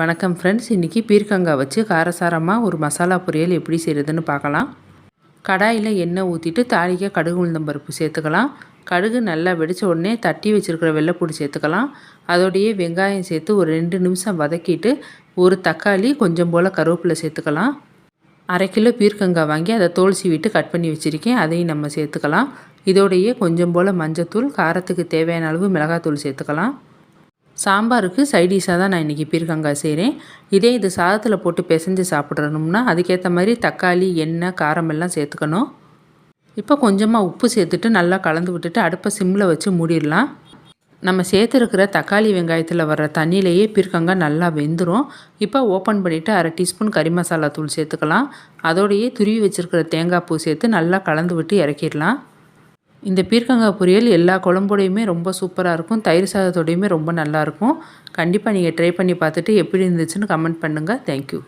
வணக்கம் ஃப்ரெண்ட்ஸ் இன்றைக்கி பீர்க்கங்காய் வச்சு காரசாரமாக ஒரு மசாலா பொரியல் எப்படி செய்கிறதுன்னு பார்க்கலாம். கடாயில் எண்ணெய் ஊற்றிட்டு தாளிக்க கடுகு உளுந்தம் பருப்பு சேர்த்துக்கலாம். கடுகு நல்லா வெடித்த உடனே தட்டி வச்சுருக்கிற வெள்ளைப்பூடி சேர்த்துக்கலாம். அதோடையே வெங்காயம் சேர்த்து ஒரு ரெண்டு நிமிஷம் வதக்கிட்டு ஒரு தக்காளி கொஞ்சம் போல் கருவேப்பிலை சேர்த்துக்கலாம். அரை கிலோ பீர்க்கங்காய் வாங்கி அதை தோல் சீவிட்டு கட் பண்ணி வச்சுருக்கேன். அதையும் நம்ம சேர்த்துக்கலாம். இதோடையே கொஞ்சம் போல் மஞ்சத்தூள் காரத்துக்கு தேவையான அளவு மிளகாத்தூள் சேர்த்துக்கலாம். சாம்பாருக்கு சைடிஷாக தான் நான் இன்றைக்கி பீர்க்கங்காய் செய்கிறேன் இதே இது சாதத்தில் போட்டு பிசைஞ்சு சாப்பிட்றணும்னா அதுக்கேற்ற மாதிரி தக்காளி எண்ணெய் காரம் எல்லாம் சேர்த்துக்கணும். இப்போ கொஞ்சமாக உப்பு சேர்த்துட்டு நல்லா கலந்து விட்டுட்டு அடுப்பை சிம்மில் வச்சு மூடிடலாம். நம்ம சேர்த்துருக்கிற தக்காளி வெங்காயத்தில் வர தண்ணியிலேயே பீர்க்கங்காய் நல்லா வெந்துடும் இப்போ ஓப்பன் பண்ணிவிட்டு அரை டீஸ்பூன் கறி மசாலா தூள் சேர்த்துக்கலாம். அதோடையே துருவி வச்சுருக்கிற தேங்காய் பூ சேர்த்து நல்லா கலந்து விட்டு இறக்கிடலாம். இந்த பீர்க்கங்காய் பொரியல் எல்லா குழம்போடையுமே ரொம்ப சூப்பராக இருக்கும். தயிர் சாதத்தோடையுமே ரொம்ப நல்லாயிருக்கும் கண்டிப்பாக நீங்கள் ட்ரை பண்ணி பார்த்துட்டு எப்படி இருந்துச்சுன்னு கமெண்ட் பண்ணுங்கள் தேங்க்யூ